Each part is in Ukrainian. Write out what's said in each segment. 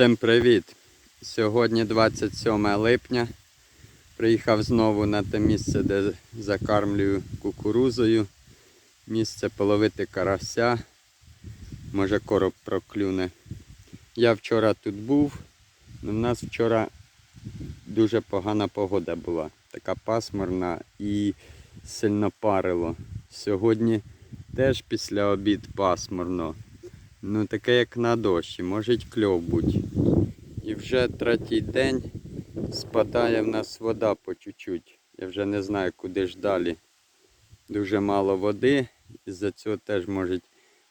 Всім привіт! Сьогодні 27 липня. Приїхав знову на те місце, де закармлюю кукурузою. Місце половити карася. Може короб проклюне. Я вчора тут був. але в нас вчора дуже погана погода була. Така пасмурна і сильно парило. Сьогодні теж після обід пасмурно. Ну таке як на дощі, може кльов бути. І вже третій день спадає в нас вода по чуть-чуть. Я вже не знаю, куди ж далі. Дуже мало води, із-за цього теж може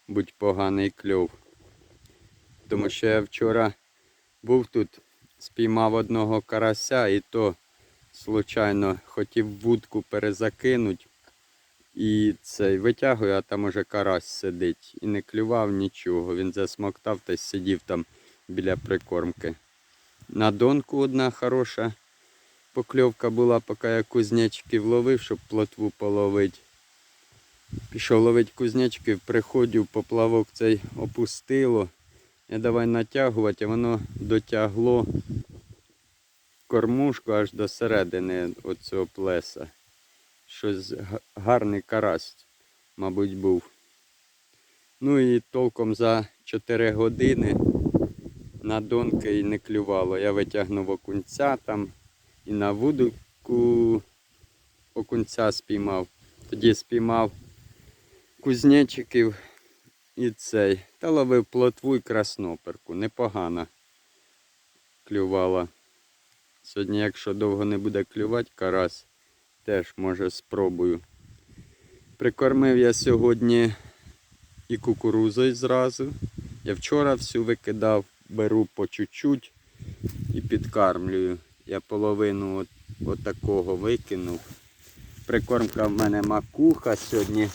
бути поганий кльов. Тому що я вчора був тут, спіймав одного карася і то случайно хотів вудку перезакинути. І цей витягую, а там уже карась сидить. І не клював нічого. Він засмоктав та сидів там біля прикормки. На донку одна хороша покльовка була, поки я кузнечки вловив, щоб плотву половити. Пішов ловити кузнечки, приходив, поплавок цей опустило. Я давай натягувати, а воно дотягло кормушку аж до середини оцього плеса. Щось гарний карась, мабуть, був. Ну і толком за 4 години на донки і не клювало. Я витягнув окунця там і на вудку окунця спіймав. Тоді спіймав кузнечиків і цей. Та ловив плотву і красноперку. Непогано клювала. Сьогодні, якщо довго не буде клювати карась, теж може спробую. Прикормив я сьогодні і кукурузою зразу. Я вчора всю викидав, беру по чуть-чуть і підкармлюю. Я половину от, от такого викинув. Прикормка в мене макуха сьогодні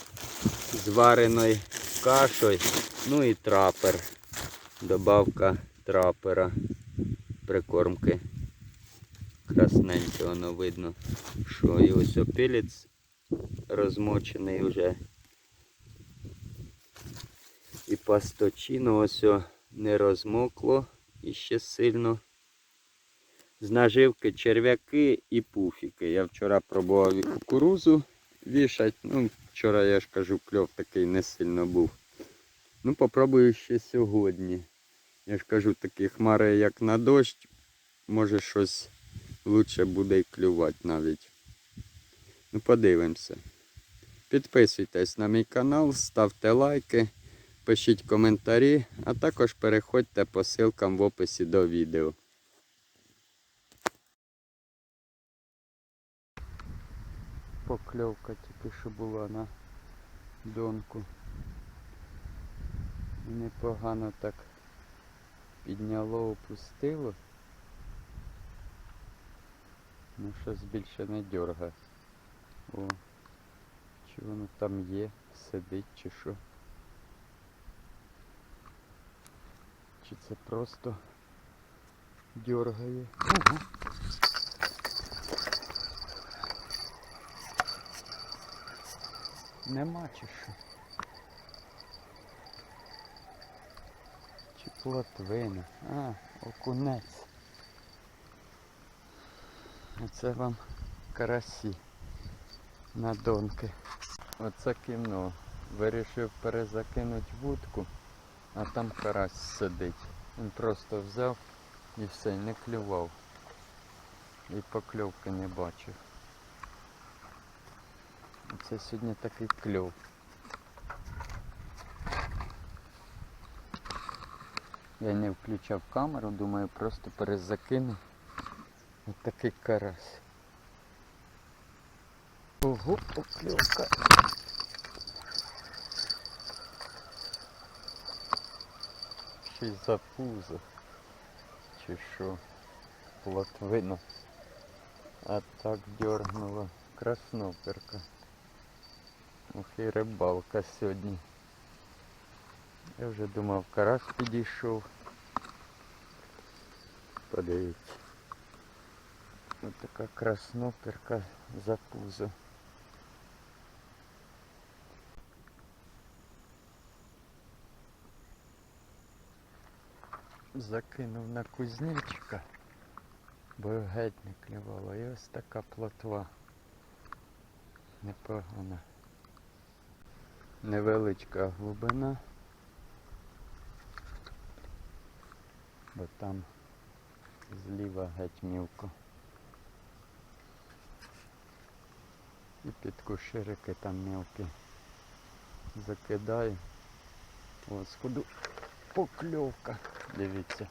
з вареною кашою. Ну і трапер. Добавка трапера. Прикормки. Красненьке воно видно, що і ось опилець розмочений вже. І пасточино ось не розмокло і ще сильно. З наживки черв'яки і пуфіки. Я вчора пробував кукурузу вішати. Ну, вчора я ж кажу, кльов такий не сильно був. Ну, попробую ще сьогодні. Я ж кажу, такі хмари, як на дощ, може щось лучше буде й клювати навіть. Ну, подивимося. Підписуйтесь на мій канал, ставте лайки, пишіть коментарі, а також переходьте по ссылкам в описі до відео. Покльовка тільки що була на донку. Непогано так підняло, опустило. Ну щось більше не дьорга. О, чи воно там є, сидить чи що. Чи це просто дьоргає. Ого. Нема чи що. Чи плотвина. А, окунець. Оце вам карасі на донки. Оце кіно. Вирішив перезакинути вудку, а там карась сидить. Він просто взяв і все, не клював. І покльовки не бачив. Це сьогодні такий кльов. Я не включав камеру, думаю, просто перезакину. Ось такий карась. Ого, покльовка. Ще за пузо. Чи що? Плотвина. А так дергнула красноперка. Ох і рибалка сьогодні. Я вже думав, карась підійшов. Подивіться. Ось така красноперка за пузо. закинув на кузнечика, бо геть не клювало. І ось така плотва. Непогана. Невеличка глибина. Бо там зліва геть мілко. І під куширики там мілкі. Закидаю. Ось сходу покльовка. Дивіться.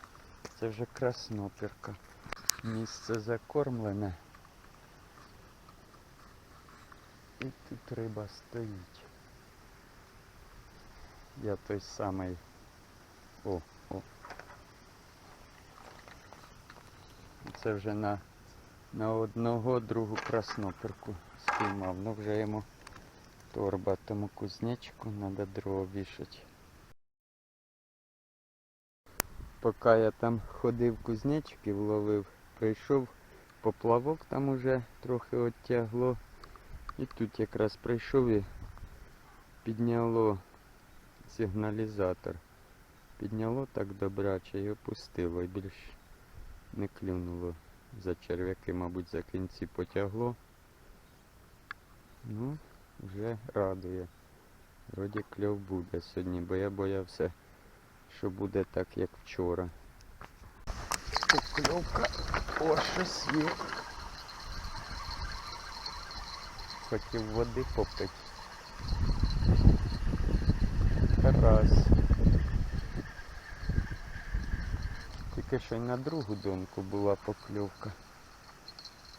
Це вже краснопірка. Місце закормлене. І тут риба стоїть. Я той самий. О, о. Це вже на, на одного другу краснопірку спіймав. Ну вже йому торба тому кузнечку треба дрова вішати. Поки я там ходив кузнечиків ловив, прийшов поплавок, там уже трохи оттягло. І тут якраз прийшов і підняло сигналізатор. Підняло так добряче і опустило. І більш не клюнуло. За черв'яки, мабуть, за кінці потягло. Ну, вже радує. Вроді кльов буде сьогодні, бо я боявся, що буде так, як вчора. Покльовка. О, щось є. Хотів води попити. Карась. Тільки що й на другу донку була покльовка.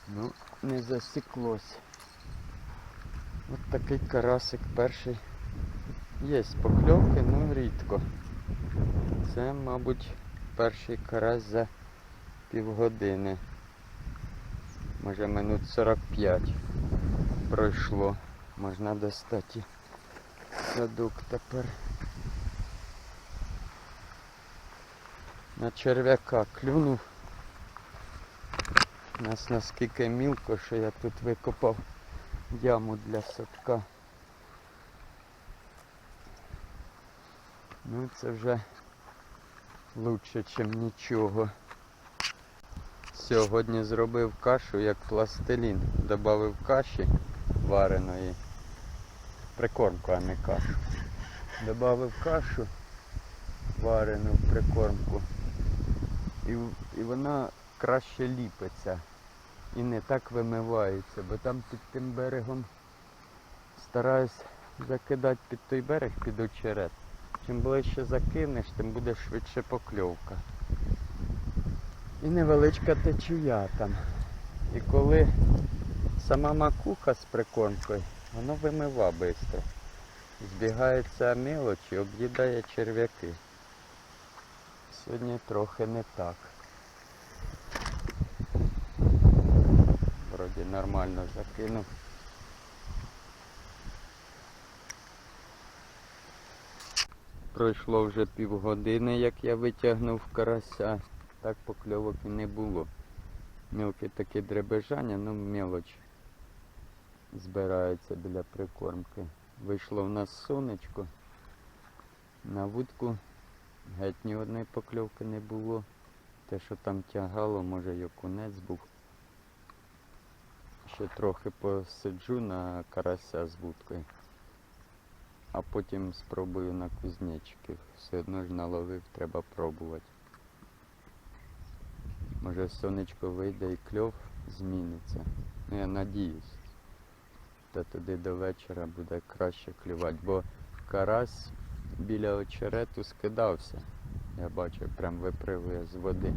Ну, не засіклось. От такий карасик перший. Є покльовки, ну рідко. Це, мабуть, перший карась за півгодини. Може минут 45 пройшло. Можна достати садок тепер. На черв'яка клюнув. У нас наскільки мілко, що я тут викопав яму для садка. Ну це вже лучше, ніж нічого. Сьогодні зробив кашу як пластилін. Добавив каші вареної. Прикормку, а не кашу. Добавив кашу варену прикормку. І, і вона краще ліпиться і не так вимивається, бо там під тим берегом стараюсь закидати під той берег під очерет. Чим ближче закинеш, тим буде швидше покльовка. І невеличка течія там. І коли сама макуха з прикормкою, воно вимива швидко. Збігається мелочі, об'їдає черв'яки. Сьогодні трохи не так. Вроді нормально закинув. Пройшло вже півгодини, як я витягнув карася. Так покльовок і не було. Мілке таке дребежання, ну мелоч збирається біля прикормки. Вийшло в нас сонечко. На вудку геть ні одної покльовки не було. Те, що там тягало, може й окунець був. Ще трохи посиджу на карася з вудкою. А потім спробую на кузнечиків. Все одно ж наловив, треба пробувати. Може сонечко вийде і кльов зміниться. Ну я надіюсь. Та туди до вечора буде краще клювати, бо карась біля очерету скидався. Я бачив, прям випривує з води.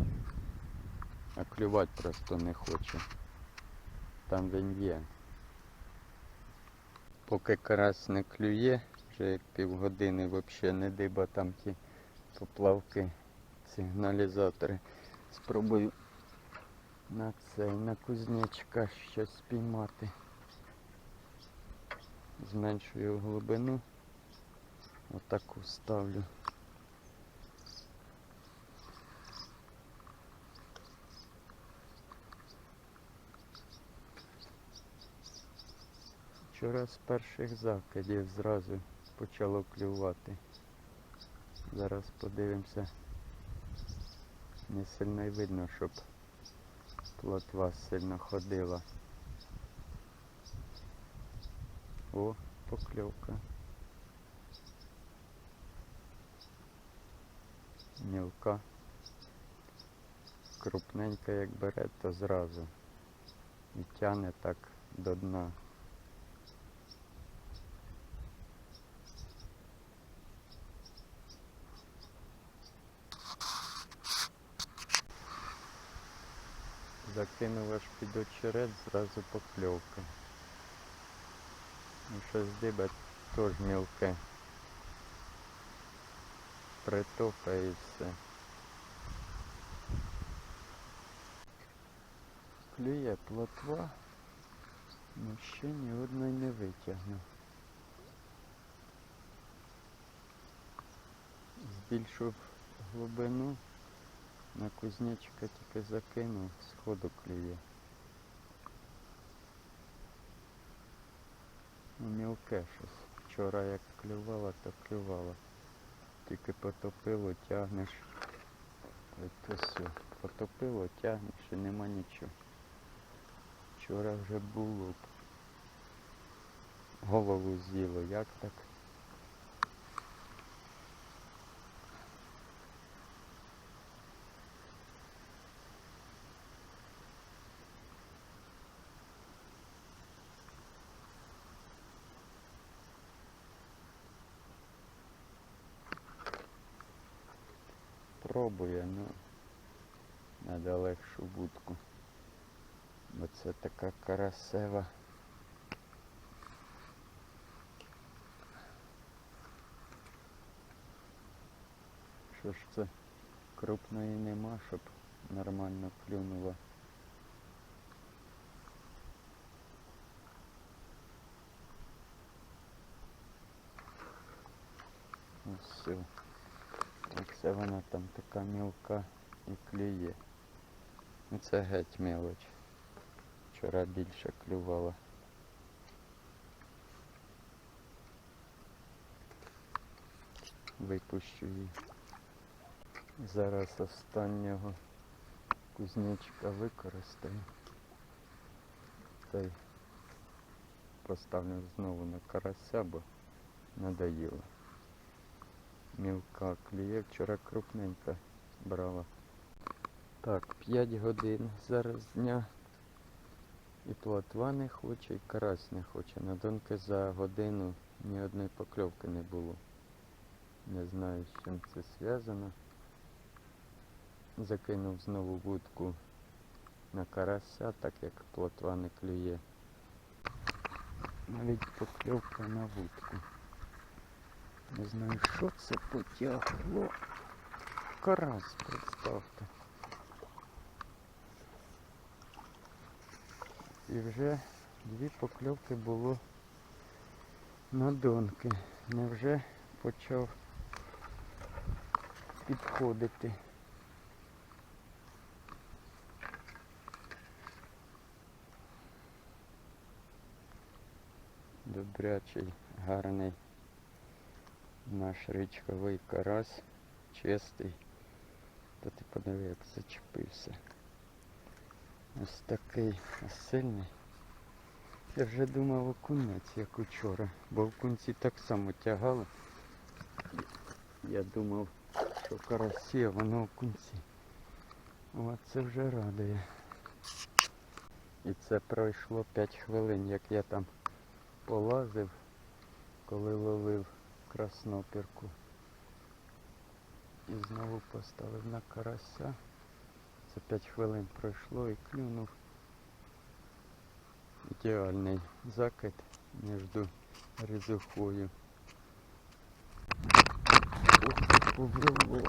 А клювати просто не хоче. Там він є. Поки карась не клює, вже як півгодини взагалі не диба там ті поплавки, сигналізатори. Спробую на цей, на кузнечка щось спіймати. Зменшую глибину. Отаку ставлю. Вчора з перших закидів зразу почало клювати. Зараз подивимося, Не сильно видно, щоб плотва сильно ходила. О, покльовка. Мілка. Крупненька як бере, то зразу. І тяне так до дна. Закинув аж під очерет, зразу покльовка. Ну щось диба теж мілке. Притопає все. Клює плотва, ну ще ні одної не витягнув. Збільшив глибину, на кузнечика тільки закинув, сходу клює. Мілке щось. Вчора як клювала, то клювала. Тільки потопило, тягнеш. Ось все. Потопило, тягнеш і нема нічого. Вчора вже було. Голову з'їло, як так? Пробує, ну надо легшу будку. Бо це така карасева. Що ж це крупної нема, щоб нормально клюнула. Ось все. Оце вона там така мілка і клює. Ну це геть мелоч. Вчора більше клювала. Випущу її. Зараз останнього кузнечика використаю. Та поставлю знову на карася, бо надоїло. Мілка клює, вчора крупненька брала. Так, 5 годин зараз дня. І плотва не хоче, і карась не хоче. На донки за годину ні одної покльовки не було. Не знаю, з чим це зв'язано. Закинув знову вудку на карася, так як плотва не клює. Навіть покльовка на вудку. Не знаю, що це потягло. Карась, представте. І вже дві покльовки було на донки. Невже почав підходити. Добрячий, гарний наш річковий карась, чистий. Та ти подиви, як зачепився. Ось такий сильний. Я вже думав окунець, як учора, бо окунці так само тягали. Я думав, що карасі, а воно окунці. О, це вже радує. І це пройшло 5 хвилин, як я там полазив, коли ловив краснопірку. І знову поставив на карася. Це 5 хвилин пройшло і клюнув. Ідеальний закид між різухою. Ух, повело.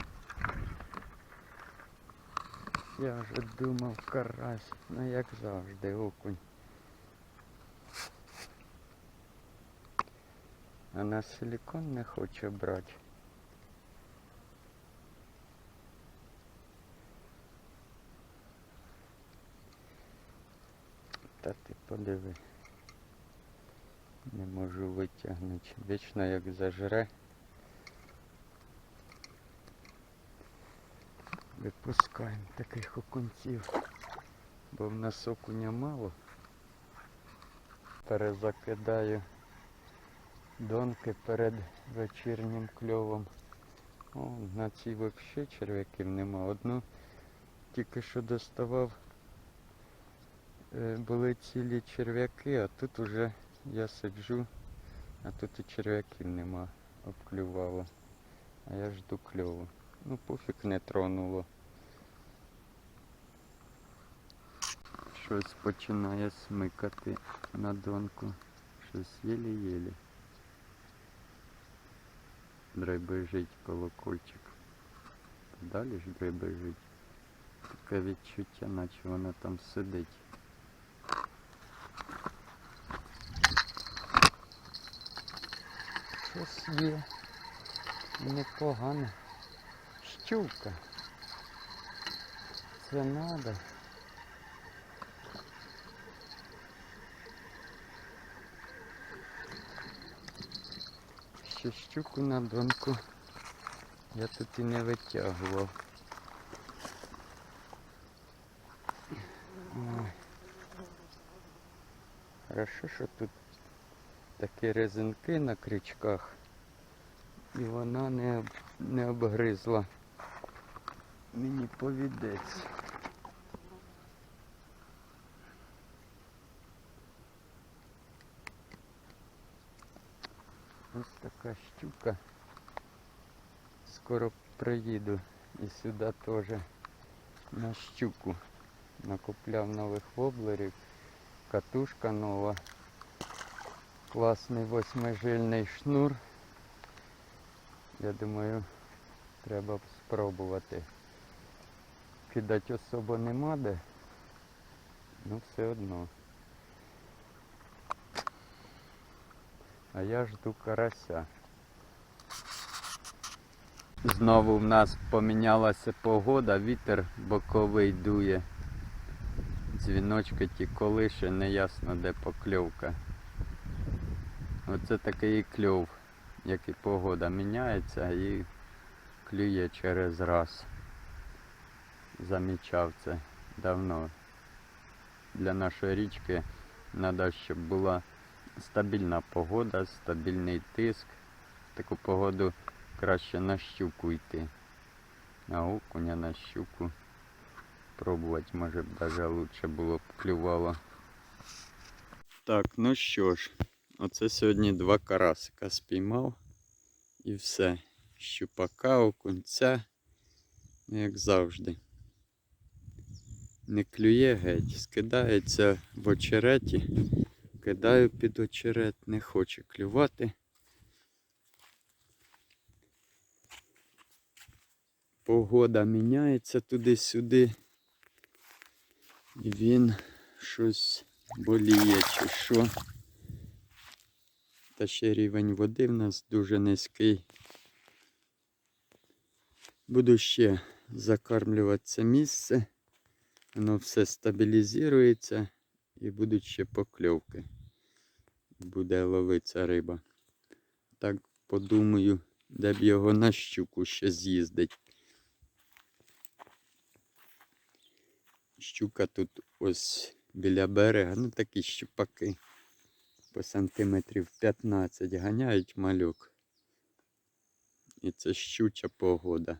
Я вже думав карась, ну як завжди, окунь. А на силікон не хоче брати. Та ти подиви. Не можу витягнути. Вічно як зажре. Випускаємо таких окунців, бо в нас окуня мало. Перезакидаю донки перед вечірнім кльовом. О, на цій взагалі черв'яків нема. Одну тільки що доставав, е, були цілі черв'яки, а тут уже я сиджу, а тут і черв'яків нема, обклювало. А я жду кльову. Ну пофіг не тронуло. Щось починає смикати на донку. Щось єлі-єлі. Драйбежить колокольчик. Далі ж драйбежить. Таке відчуття, наче вона там сидить. Щось є. Непогано. Щука. Це надо. Ще щуку на донку я тут і не витягував. Хорошо, що тут такі резинки на крючках і вона не, не обгризла мені повідець. Ось така щука. Скоро приїду і сюди теж на щуку. Накупляв нових воблерів, катушка нова, класний восьмижильний шнур. Я думаю, треба спробувати. Кидати особо нема де, ну все одно. А я жду карася. Знову в нас помінялася погода, вітер боковий дує. Дзвіночки ті колише, не ясно де покльовка. Оце такий і кльов, як і погода міняється і клює через раз. Замічав це давно. Для нашої річки треба, щоб була стабільна погода, стабільний тиск. Таку погоду краще на щуку йти. На окуня, на щуку. Пробувати, може б даже лучше було б клювало. Так, ну що ж, оце сьогодні два карасика спіймав. І все. Щупака, окунця, ну, як завжди. Не клює геть, скидається в очереті. Кидаю під очерет, не хоче клювати. Погода міняється туди-сюди. І він щось боліє чи що. Та ще рівень води в нас дуже низький. Буду ще закармлювати це місце. Воно все стабілізується і будуть ще покльовки. Буде ловитися риба. Так подумаю, де б його на щуку ще з'їздить. Щука тут ось біля берега, ну такі щупаки по сантиметрів 15 ганяють малюк. І це щуча погода.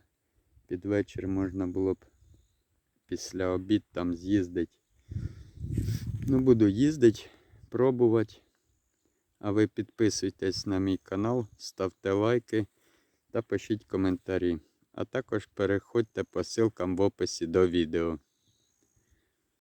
Під вечір можна було б після обід там з'їздити. Ну, буду їздити, пробувати. А ви підписуйтесь на мій канал, ставте лайки та пишіть коментарі. А також переходьте по ссылкам в описі до відео.